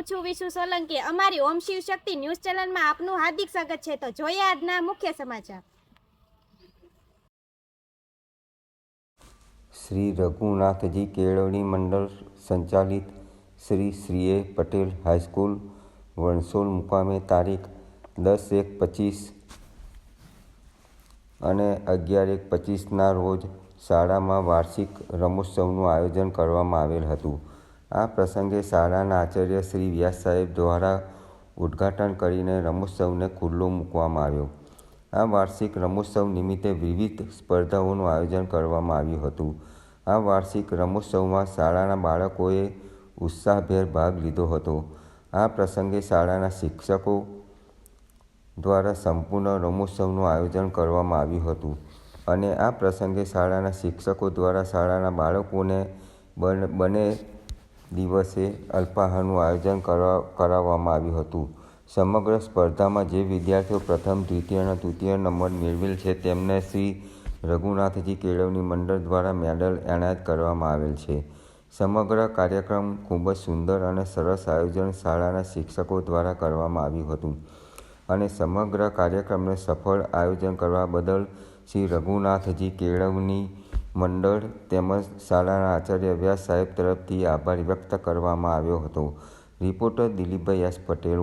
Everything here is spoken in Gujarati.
દિશુ સોલંકી. અમારી ઓમ શિવ શક્તિ ન્યૂઝ ચેનલમાં આપનું હાર્દિક સ્વાગત છે. તો જોઈએ આજના મુખ્ય સમાચાર. શ્રી રઘુનાથજી કેળવણી મંડળ સંચાલિત શ્રી શ્રીએ પટેલ હાઈસ્કૂલ, વણસોલ મુકામે તારીખ દસ એક પચીસ અને અગિયાર એક પચીસના રોજ શાળામાં વાર્ષિક રમોત્સવનું આયોજન કરવામાં આવેલ હતું. આ પ્રસંગે શાળાના આચાર્ય શ્રી વ્યાસ સાહેબ દ્વારા ઉદ્ઘાટન કરીને રમોત્સવને ખુલ્લો મૂકવામાં આવ્યો. આ વાર્ષિક રમોત્સવ નિમિત્તે વિવિધ સ્પર્ધાઓનું આયોજન કરવામાં આવ્યું હતું. આ વાર્ષિક રમોત્સવમાં શાળાના બાળકોએ ઉત્સાહભેર ભાગ લીધો હતો. આ પ્રસંગે શાળાના શિક્ષકો દ્વારા સંપૂર્ણ રમોત્સવનું આયોજન કરવામાં આવ્યું હતું અને આ પ્રસંગે શાળાના શિક્ષકો દ્વારા શાળાના બાળકોને બન- દિવસે અલ્પાહારનું આયોજન કરવા, કરાવવામાં આવ્યું હતું. સમગ્ર સ્પર્ધામાં જે વિદ્યાર્થીઓ પ્રથમ, દ્વિતીય અને તૃતીય નંબર મેળવેલ છે, તેમને શ્રી રઘુનાથજી કેળવણી મંડળ દ્વારા મેડલ એનાયત કરવામાં આવેલ છે. સમગ્ર કાર્યક્રમ ખૂબ જ સુંદર અને સરસ આયોજન શાળાના શિક્ષકો દ્વારા કરવામાં આવ્યું હતું અને સમગ્ર કાર્યક્રમને સફળ આયોજન કરવા બદલ શ્રી રઘુનાથજી કેળવણી મંડળ તેમજ શાળાના આચાર્ય વ્યાસ સાહેબ તરફથી આભાર વ્યક્ત કરવામાં આવ્યો હતો. Reporter Dilipbhai S Patel.